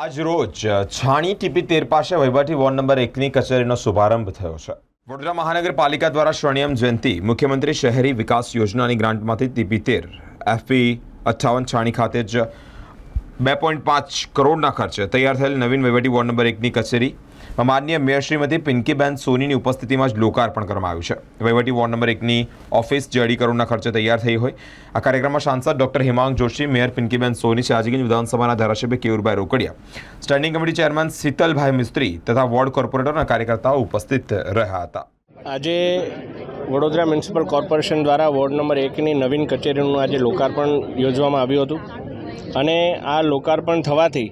આજ રોજ છાણી ટીપી તેર પાસે વહીવટી વોર્ડ નંબર એકની કચેરીનો શુભારંભ થયો છે. વડોદરા મહાનગરપાલિકા દ્વારા સ્વર્ણિયમ જયંતિ મુખ્યમંત્રી શહેરી વિકાસ યોજનાની ગ્રાન્ટમાંથી ટીપી તેર એફપી અઠ્ઠાવન છાણી ખાતે જ બે પોઈન્ટ પાંચ કરોડના ખર્ચે તૈયાર થયેલ નવીન વહીવટી વોર્ડ નંબર એકની કચેરી માન્ય મેયર શ્રીમતી પિંકીબેન સોનીની ઉપસ્થિતિમાં જ લોકાર્પણ કરવામાં આવ્યું છે. વહીવટી વોર્ડ નંબર એકની ઓફિસ જે કરોડના ખર્ચે તૈયાર થઈ હોય. આ કાર્યક્રમમાં સાંસદ ડોક્ટર હિમાંગ જોશી, મેયર પિંકીબેન સોની શાહજીગંજ વિધાનસભાના ધારાસભ્ય Keyurbhai Rokadia, standing committee chairman Shitalbhai Mistry તથા વોર્ડ કોર્પોરેટરના કાર્યકર્તાઓ ઉપસ્થિત રહ્યા હતા. આજે વડોદરા મ્યુનિસિપલ કોર્પોરેશન દ્વારા વોર્ડ નંબર એકની નવીન કચેરીનું આજે લોકાર્પણ યોજવામાં આવ્યું હતું. અને આ લોકાર્પણ થવાથી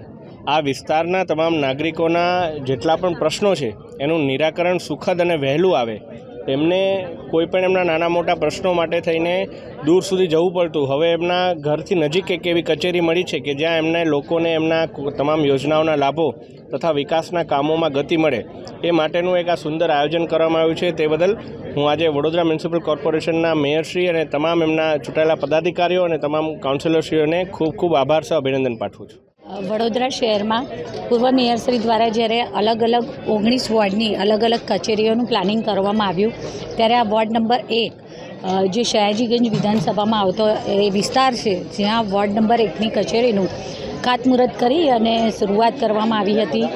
આ વિસ્તારના તમામ નાગરિકોના જેટલા પણ પ્રશ્નો છે, એનું નિરાકરણ સુખદ અને વહેલું આવે. એમને કોઈ પણ એમના નાના મોટા પ્રશ્નો માટે થઈને દૂર સુધી જવું પડતું. હવે એમના ઘરથી નજીક એક એવી કચેરી મળી છે કે જ્યાં એમને લોકોને એમના તમામ યોજનાઓના લાભો તથા વિકાસના કામોમાં ગતિ મળે. એ માટેનું એક આ સુંદર આયોજન કરવામાં આવ્યું છે. તે બદલ હું આજે વડોદરા મ્યુનિસિપલ કોર્પોરેશનના મેયરશ્રી અને તમામ એમના ચૂંટાયેલા પદાધિકારીઓ અને તમામ કાઉન્સિલરશ્રીઓને ખૂબ ખૂબ આભાર સહ અભિનંદન પાઠવું છું. વડોદરા શહેરમાં પૂર્વ મેયરશ્રી દ્વારા જ્યારે અલગ અલગ ઓગણીસ વોર્ડની અલગ અલગ કચેરીઓનું પ્લાનિંગ કરવામાં આવ્યું, ત્યારે આ વોર્ડ નંબર એક જે સયાજીગંજ વિધાનસભામાં આવતો એ વિસ્તાર છે, જ્યાં વોર્ડ નંબર એકની કચેરીનું ખાતમુહૂર્ત કરી અને શરૂઆત કરવામાં આવી હતી.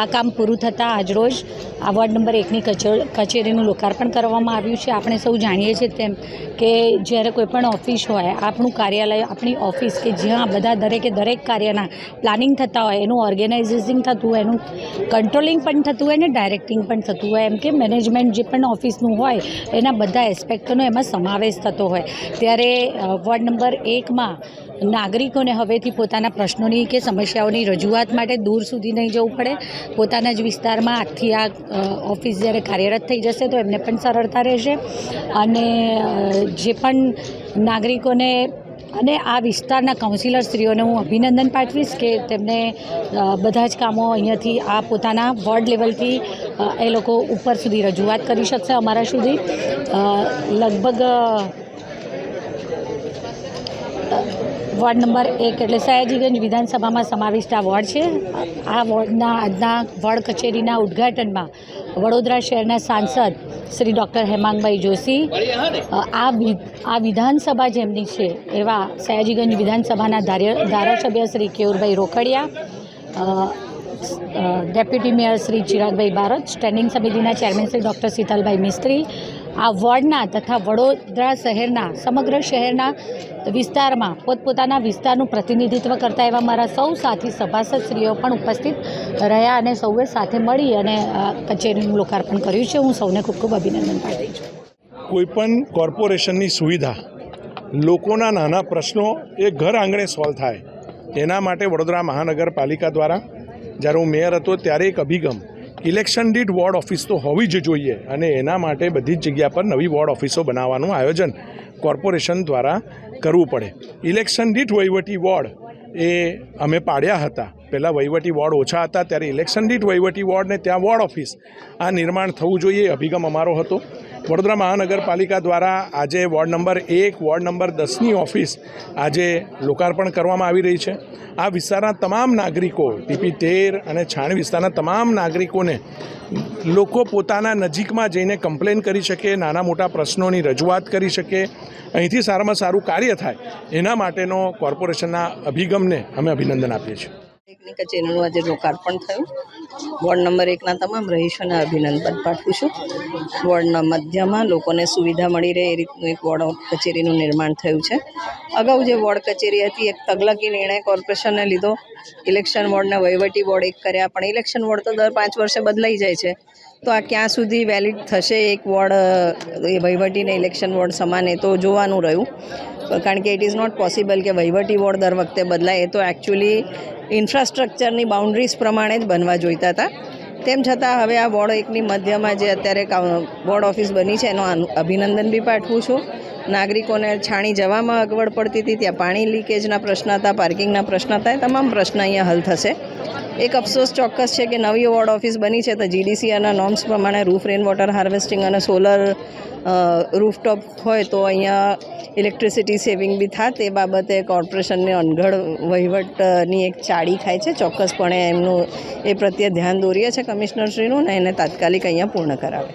આ કામ પૂરું થતાં આજરોજ આ વોર્ડ નંબર એકની કચે- કચેરીનું લોકાર્પણ કરવામાં આવ્યું છે. આપણે સૌ જાણીએ છીએ તેમ કે જ્યારે કોઈ પણ ઓફિસ હોય આપણું કાર્યાલય આપણી ઓફિસ કે જ્યાં બધા દરેકે દરેક કાર્યના પ્લાનિંગ થતા હોય એનું ઓર્ગેનાઇઝિંગ થતું હોય એનું કંટ્રોલિંગ પણ થતું હોય ને ડાયરેક્ટિંગ પણ થતું હોય એમ કે મેનેજમેન્ટ જે પણ ઓફિસનું હોય એના બધા એસ્પેક્ટોનો એમાં સમાવેશ થતો હોય. ત્યારે વોર્ડ નંબર એકમાં નાગરિકોને હવેથી પોતાના પ્રશ્નોની કે સમસ્યાઓની રજૂઆત માટે દૂર સુધી નહીં જવું પડે. પોતાના જ વિસ્તારમાં આગથી આ અ, ઓફિસ જ્યારે કાર્યરત થઈ જશે તો એમને પણ સરળતા રહેશે. અને જે પણ નાગરિકોને અને આ વિસ્તારના કાઉન્સિલર સ્ત્રીઓને હું અભિનંદન પાઠવીશ કે તેમને બધા જ કામો અહીંયાથી આ પોતાના વોર્ડ લેવલથી એ લોકો ઉપર સુધી રજૂઆત કરી શકશે અમારા સુધી. લગભગ વોર્ડ નંબર એક એટલે સયાજીગંજ વિધાનસભામાં સમાવિષ્ટ આ વોર્ડ છે. આ વોર્ડના આજના વોર્ડ કચેરીના ઉદ્ઘાટનમાં વડોદરા શહેરના સાંસદ શ્રી ડૉક્ટર હેમાંગભાઈ જોશી આ આ વિધાનસભા જેમની છે એવા સયાજીગંજ વિધાનસભાના ધારાસભ્ય Shri Keyurbhai Rokadia deputy mayor Shri Chiragbhai Bharat standing સમિતિના ચેરમેન શ્રી ડૉક્ટર શીતલભાઈ મિસ્ત્રી આ વોર્ડના તથા વડોદરા શહેરના, સમગ્ર શહેરના વિસ્તારમાં પોતપોતાના વિસ્તારનું પ્રતિનિધિત્વ કરતા એવા મારા સૌ સાથી સભાસદશ્રીઓ પણ ઉપસ્થિત રહ્યા અને સૌએ સાથે મળી અને કચેરીનું લોકાર્પણ કર્યું છે. હું સૌને ખૂબ ખૂબ અભિનંદન પાઠવું છું. કોઈપણ કોર્પોરેશનની સુવિધા, લોકોના નાના પ્રશ્નો એ ઘર આંગણે સોલ્વ થાય. એના માટે વડોદરા મહાનગરપાલિકા દ્વારા, જ્યારે હું મેયર હતો, ત્યારે એક અભિગમ ઇલેક્શન દીઠ વોર્ડ ઓફિસ તો હોવી જ જોઈએ અને એના માટે બધી જ જગ્યા પર નવી વોર્ડ ઓફિસો બનાવવાનું આયોજન કોર્પોરેશન દ્વારા કરવું પડે. ઇલેક્શન દીઠ વહીવટી વોર્ડ એ અમે પાડ્યા હતા. પહેલાં વહીવટી વોર્ડ ઓછા હતા, ત્યારે ઇલેક્શન દીઠ વહીવટી વોર્ડને ત્યાં વોર્ડ ઓફિસ આ નિર્માણ થવું જોઈએ અભિગમ અમારો હતો. વડોદરા મહાનગરપાલિકા દ્વારા આજે વોર્ડ નંબર એક, વોર્ડ નંબર દસની ઓફિસ આજે લોકાર્પણ કરવામાં આવી રહી છે. આ વિસ્તારના તમામ નાગરિકો, ટીપી તેર અને છાણ વિસ્તારના તમામ નાગરિકોને લોકો પોતાના નજીકમાં જઈને કમ્પ્લેન કરી શકે, નાના મોટા પ્રશ્નોની રજૂઆત કરી શકે, અહીંથી સારામાં સારું કાર્ય થાય, એના માટેનો કોર્પોરેશનના અભિગમને અમે અભિનંદન આપીએ છીએ. એકની કચેરીનું આજે લોકાર્પણ થયું. વોર્ડ નંબર એકના તમામ રહીશોને અભિનંદન પાઠવું છું. વોર્ડના મધ્યમાં લોકોને સુવિધા મળી રહે એ રીતનું એક વોર્ડ કચેરીનું નિર્માણ થયું છે. અગાઉ જે વોર્ડ કચેરી હતી, એક તગલકી નિર્ણય કોર્પોરેશને લીધો. ઇલેક્શન વોર્ડને વહીવટી વોર્ડ એક કર્યા, પણ ઇલેક્શન વોર્ડ તો દર પાંચ વર્ષે બદલાઈ જાય છે. તો આ ક્યાં સુધી વેલિડ થશે એક વોર્ડ, એ વહીવટીને ઇલેક્શન વોર્ડ સમાન તો જોવાનું રહ્યું. કારણ કે ઇટ ઇઝ નોટ પોસિબલ કે વહીવટી વોર્ડ દર વખતે બદલાય. એ તો એકચ્યુઅલી ઇન્ફ્રાસ્ટ્રક્ચરની બાઉન્ડ્રીઝ પ્રમાણે જ બનવા જોઈતા હતા. તેમ છતાં હવે આ વોર્ડ એકની મધ્યમાં જે અત્યારે બોર્ડ ઓફિસ બની છે, એનો અભિનંદન બી પાઠવું છું. નાગરિકોને છાણી જવામાં અગવડ પડતી હતી, ત્યાં પાણી લીકેજના પ્રશ્ન હતા, પાર્કિંગના પ્રશ્ન હતા, એ તમામ પ્રશ્ન અહીંયા હલ થશે. એક અફસોસ ચોક્કસ છે કે નવી વોર્ડ ઓફિસ બની છે તો જીડીસીઆરના નોર્મ્સ પ્રમાણે રૂફ રેન વોટર હાર્વેસ્ટિંગ અને સોલર રૂફટોપ હોય તો અહીંયા ઇલેક્ટ્રિસિટી સેવિંગ બી થાય તે બાબતે કોર્પોરેશનને અનગઢ વહીવટની એક ચાડી ખાય છે. ચોક્કસપણે એમનું એ પ્રત્યે ધ્યાન દોરીએ છે કમિશનરશ્રીનું ને એને તાત્કાલિક અહીંયા પૂર્ણ કરાવે.